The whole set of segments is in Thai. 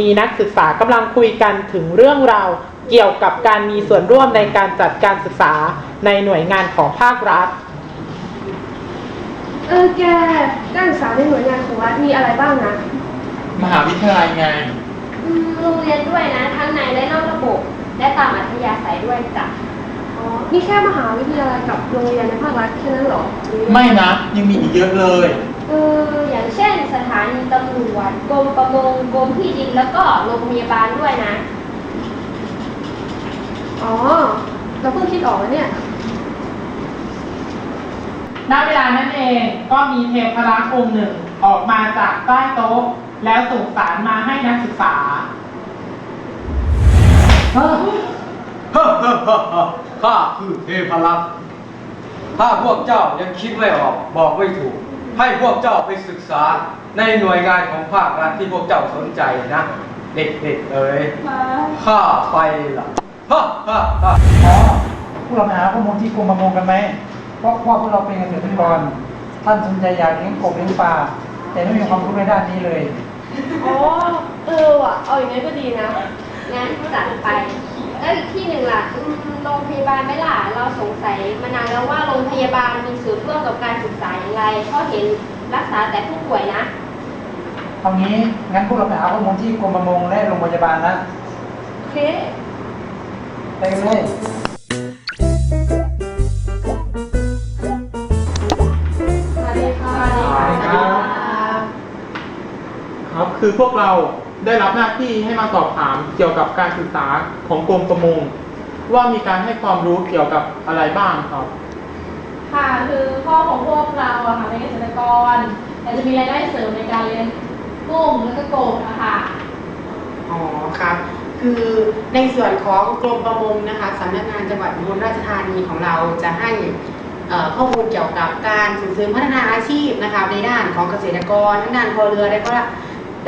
มีนักศึกษากำลังคุยกันถึงเรื่องราวเกี่ยวกับการมีส่วนร่วมในการจัดการศึกษาในหน่วยงานของภาครัฐ เออแกการศึกษาในหน่วยงานของรัฐมีอะไรบ้างนะ มหาวิทยาลัยไง อืมโรงเรียนด้วยนะ ทั้งในและนอกระบบ และตามอัธยาศัยด้วยจ้ะอ๋อ นี่แค่มหาวิทยาลัยกับโรงเรียนในภาครัฐแค่นั้นเหรอหรือไม่นะ ยังมีอีกเยอะเลยเอออย่างเช่นสถานีตำรวจกรมประมงกรมที่ดินแล้วก็โรงพยาบาลด้วยนะ อ๋อ เราเพิ่งคิดออกแล้วเนี่ย ณเวลานั้นเองก็มีเทพรักษ์องค์หนึ่งออกมาจากใต้โต๊ะ แล้วส่งสารมาให้นักศึกษา ฮ่าฮ่าฮ่าฮ่าข้าคือเทพรักษ์ถ้าพวกเจ้ายังคิดไม่ออกบอกไม่ถูก ให้พวกเจ้าไปศึกษาในหน่วยงานของภาครัฐที่พวกเจ้าสนใจนะ เด็กๆเอ๋ยข้าไปละฮ่าฮ่าฮ่าอ๋อพวกเราไปหาข้อมูลที่กรมประมงกันไหมเพราะว่าพวกเราเป็นเกษตรกร ท่านสนใจอยากเลี้ยงกบเลี้ยงปลาแต่ไม่มีความรู้ในด้านนี้เลย อ๋อ เออว่ะ เอาอย่างนี้ก็ดีนะ งั้นจัดไป แล้วอีกที่หนึ่งล่ะอืมโรงพยาบาลไหมล่ะ เราสงสัยมานานแล้วว่าโรงพยาบาลมีส่วนร่วมกับการศึกษาอย่างไร เพราะเห็นรักษาแต่ผู้ป่วยนะ เอางี้งั้นพวกเราไปหาข้อมูลที่กรมประมงและโรงพยาบาลนะโอเค ไปกันเลยสวัสดีค่ะ สวัสดีครับ ครับคือพวกเรา ได้รับหน้าที่ให้มาสอบถามเกี่ยวกับการศึกษาของกรมประมง ว่ามีการให้ความรู้เกี่ยวกับอะไรบ้างครับ ค่ะคือพ่อของพวกเราอะค่ะเป็นเกษตรกรแต่จะมีรายได้เสริมในการเลี้ยงกุ้งแล้วก็โกบอะค่ะ อ๋อครับ คือในส่วนของกรมประมงนะคะสำนักงานจังหวัดอุบลราชธานีของเราจะให้เอ่อข้อมูลเกี่ยวกับการส่งเสริมพัฒนาอาชีพนะคะในด้านของเกษตรกรทั้งด้านครัวเรือและก็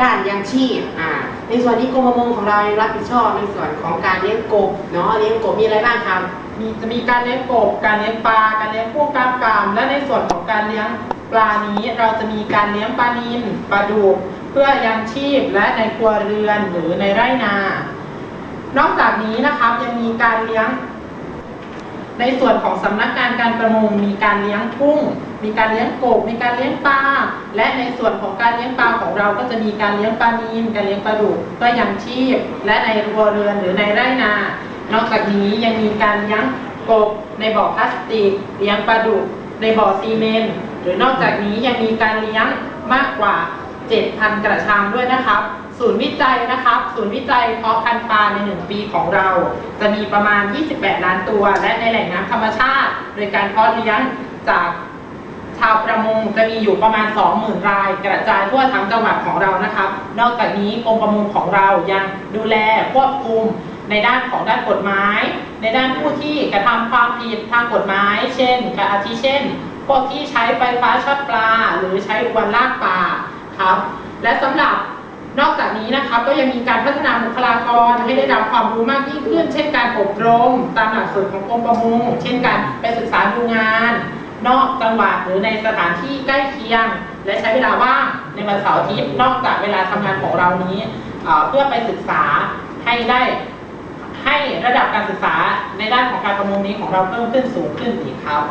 ด้านยังชีพอ่าในส่วนที่กรมประมงของเรารับผิดชอบในส่วนของการเลี้ยงกบเนาะเลี้ยงกบมีอะไรบ้างครับมีจะมีการเลี้ยงกบ การเลี้ยงปลา การเลี้ยงกุ้งกามกาม และในส่วนของการเลี้ยงปลานี้เราจะมีการเลี้ยงปลานิลปลาดุกเพื่อยังชีพและในครัวเรือนหรือในไร่นา นอกจากนี้นะครับยังมีการเลี้ยง ในส่วนของสำนักงานการประมงมีการเลี้ยงกุ้ง มีการเลี้ยงกบ มีการเลี้ยงปลา และในส่วนของการเลี้ยงปลาของเราก็จะมีการเลี้ยงปลานีนการเลี้ยงปลาดุกเพื่อยังชีพ และในรัวเรือนหรือในไร่นา นอกจากนี้ยังมีการเลี้ยงกบในบ่อพลาสติก เลี้ยงปลาดุกในบ่อซีเมนต์หรือนอกจากนี้ยังมีการเลี้ยงมากกว่า 7,000 กระชังด้วยนะครับ ศูนย์วิจัยนะครับ ศูนย์วิจัยเพาะพันธุ์ปลาใน 1 ปีของเรา จะมีประมาณ 28 ล้านตัว และในแหล่งน้ำธรรมชาติ โดยการเพาะเลี้ยงจากาวประมงจะมีอยู่ประมาณ 20,000 ราย กระจายทั่วทั้งจังหวัดของเรานะครับ นอกจากนี้กรมประมงของเรายังดูแลควบคุมในด้านของด้านกฎหมาย ในด้านผู้ที่กระทำความผิดทางกฎหมาย เช่นกับอาทิเช่นพวกที่ใช้ไฟฟ้าช็อตปลา หรือใช้อุปกรณ์ลากปลาครับ และสำหรับนอกจากนี้นะครับก็ยังมีการพัฒนาบุคลากรให้ได้รับความรู้มากยิ่งขึ้น เช่นการอบรม ตามหลักสูตรของกรมประมง เช่นการไปศึกษาดูงาน นอกจังหวัดหรือในสถานที่ใกล้เคียง และใช้เวลาว่างในวันเสาร์อาทิตย์นอกจากเวลาทำงานของเรานี้เอ่อเพื่อไปศึกษาให้ได้ให้ระดับการศึกษาในด้านของการประมงนี้ของเราเพิ่มขึ้นสูงขึ้นอีกครับ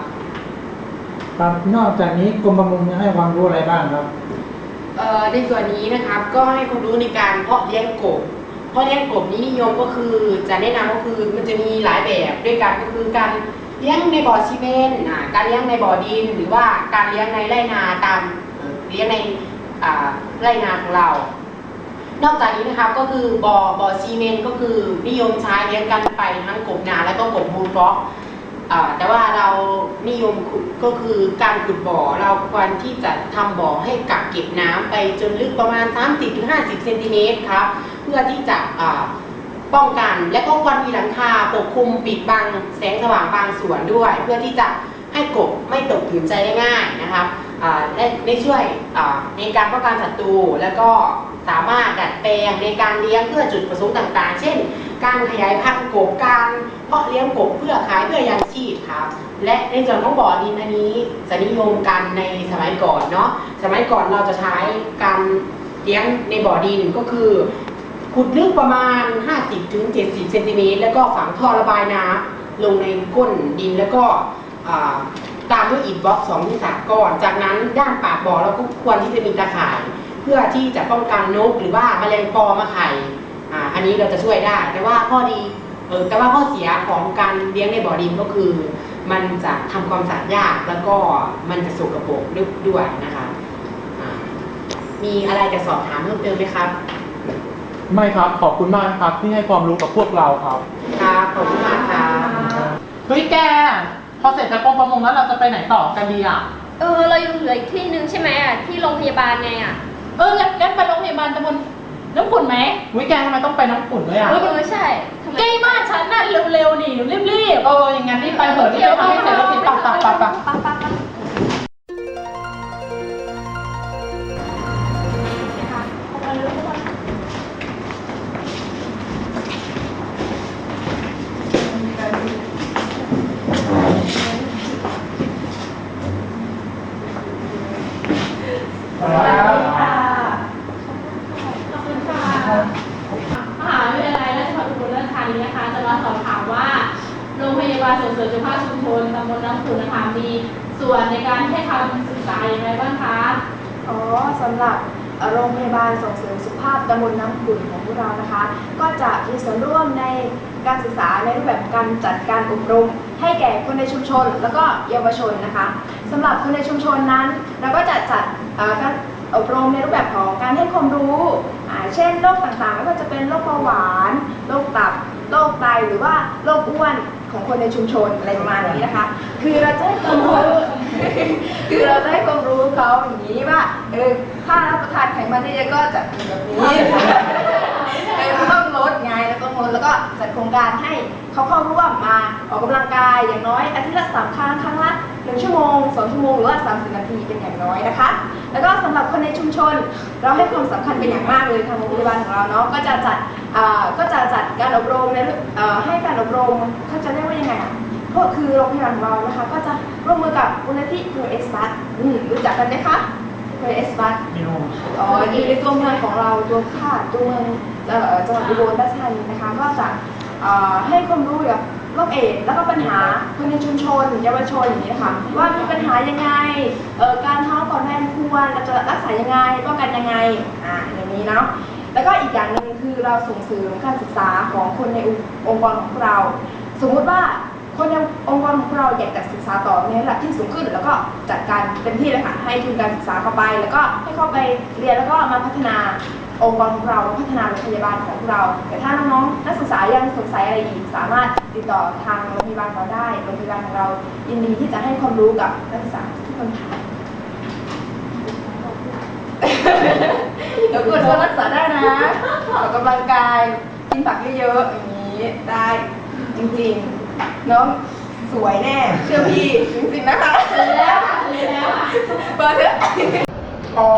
ครับนอกจากนี้กรมประมงยังให้ความรู้อะไรบ้างครับเอ่อในส่วนนี้นะครับก็ให้ความรู้ในการเพาะเลี้ยงกบเพาะเลี้ยงกบนี้นิยมก็คือจะแนะนำก็คือมันจะมีหลายแบบด้วยกันก็คือการ เลี้ยงในบ่อซีเมนต์การเลี้ยงในบ่อดิน หรือว่าการเลี้ยงในไร่นาตามเลี้ยงในไร่นาของเรา นอกจากนี้นะครับก็คือบ่อบ่อซีเมนต์ก็คือนิยมใช้เลี้ยงกันไปทั้งกบนาและก็กบมูลฟ็อกแต่ว่าเรานิยมก็คือการขุดบ่อเราควรที่จะทำบ่อให้กักเก็บน้ำไปจนลึกประมาณ 30-50เซนติเมตรครับ เพื่อที่จะ ป้องกันและก็ควรมีหลังคาปกคลุมปิดบังแสงสว่างบางส่วนด้วย เพื่อที่จะให้กบไม่ตกถึงใจได้ง่ายนะครับอ่าและได้ช่วยในการป้องกันศัตรูแล้วก็สามารถดัดแปลงในการเลี้ยงเพื่อจุดประสงค์ต่างๆ เช่น การขยายพันธุ์กบการเพาะเลี้ยงกบเพื่อขายเพื่อยังชีพครับและในส่วนของบ่อดินอันนี้จะนิยมกันในสมัยก่อนเนาะสมัยก่อนเราจะใช้การเลี้ยงในบ่อดินก็คือ ขุดลึกประมาณ 50-70เซนติเมตรแล้วก็ฝังท่อระบายน้ำลงในก้นดินแล้วก็ตามด้วยอิฐบล็อกสองที่สามก้อน จากนั้นด้านปากบ่อเราก็ควรที่จะมีตะข่าย เพื่อที่จะป้องกันนกหรือว่าแมลงปอมาไข่อ่าอันนี้เราจะช่วยได้ แต่ว่าข้อดีเออแต่ว่าข้อเสียของการเลี้ยงในบ่อดินก็คือ มันจะทำความสะอาดยากแล้วก็มันจะสกปรกด้วยนะคะอ่ามีอะไรจะสอบถามเพิ่มเติมไหมครับ ไม่ครับ ขอบคุณมากครับที่ให้ความรู้กับพวกเราครับครับขอบคุณมากครับเฮ้ยแก พอเสร็จจากกรมประมงแล้วเราจะไปไหนต่อกันดีอะ เออ เรายังเหลืออีกที่หนึ่งใช่ไหมอะที่โรงพยาบาลไงอะ เอองั้นงั้นไปโรงพยาบาลตำบลน้ำขุ่นไหมเฮ้ยแกทำไมต้องไปน้ำขุ่นด้วยอะเออใช่ทำไม ใกล้บ้านฉันน่ะเร็วๆนี่รีบเอออย่างงั้นรีบไปเถอะรีบไปทำให้เสร็จแล้วรีบปักปักปักปักปั๊บปั๊บปั๊บ ขอบคุณค่ะมหาวิทยาลัยราชภัฏอุบลราชธานีนะคะ จะมาสอบถามว่า โรงพยาบาลส่งเสริมสุขภาพชุมชนตำบลน้ำขุ่นนะคะมีส่วนในการให้คำศึกษาอย่างไรบ้างคะ อ๋อสำหรับโรงพยาบาลส่งเสริม สุขภาพตำบลน้ำขุ่นของพวกเรานะคะ ก็จะมีส่วนร่วมในการศึกษาในรูปแบบการจัดการอบรม ให้แก่คนในชุมชน แล้วก็เยาวชนนะคะสำหรับคนในชุมชนนั้น เราก็จะจัดเอ่อการอบรมในรูปแบบของการให้ความรู้ เช่นโรคต่างๆ ไม่ว่าจะเป็นโรคเบาหวานโรคตับโรคไตหรือว่าโรคอ้วนของคนในชุมชนอะไรประมาณนี้นะคะ คือเราจะให้ความรู้ คือเราจะให้ความรู้เขาอย่างนี้ว่าเออถ้ารับประทานไขมันเยอะก็จะเป็นแบบนี้เออต้องลดไงแล้วต้องลดแล้วก็จัดโครงการให้เขาเข้าร่วมมาออกกำลังกายอย่างน้อยอาทิตย์ละสามครั้งครั้งละหนึ่งชั่วโมงสองชั่วโมงหรือว่าสามสิบนาทีเป็นอย่างน้อยนะคะ แล้วก็สำหรับคนในชุมชน เราให้ความสำคัญเป็นอย่างมากเลยทางโรงพยาบาลของเราเนาะก็จะจัดก็จะจัดการอบรมในให้การอบรมเขาจะเรียกว่ายังไงอะ ก็คือโรงพยาบาลของเรานะคะ ก็จะร่วมมือกับมูลนิธิเพอเอสบัสรู้จักกันไหมคะเพอเอสบัสไม่รู้อ๋ออยู่ในตัวเมืองของเราตัวข่าตัวเมืองเอ่อจังหวัดอุบลราชธานีนะคะ ก็จะเอ่อให้ความรู้เกี่ยวกับโรคเอดส์แล้วก็ปัญหาคนในชุมชนเยาวชนอย่างนี้นะคะว่ามีปัญหายังไงเอ่อการท้องก่อนแม่ควรเราจะรักษายังไงป้องกันยังไงอ่าอย่างนี้เนาะแล้วก็อีกอย่างหนึ่งคือเราส่งเสริมการศึกษาของคนในองค์กรของเรา สมมุติว่า คนในองค์กรของเราอยากจะศึกษาต่อในระดับที่สูงขึ้น แล้วก็จัดการเต็มที่เลยค่ะให้ทุนการศึกษาเข้าไป แล้วก็ให้เข้าไปเรียนแล้วก็มาพัฒนาองค์กรของเราพัฒนาโรงพยาบาลของเรา แต่ถ้าน้องๆนักศึกษายังสงสัยอะไรอีก สามารถติดต่อทางโรงพยาบาลเราได้โรงพยาบาลของเรายินดีที่จะให้ความรู้กับนักศึกษาทุกคนค่ะเดี๋ยวกดก็รักษาได้นะออกกำลังกายกินผักเยอะๆอย่างนี้ได้จริงๆ น้องสวยแน่ เชื่อพี่จริงๆนะคะซื้อแล้วค่ะซื้อแล้วค่ะ เปิดเถอะอ๋อ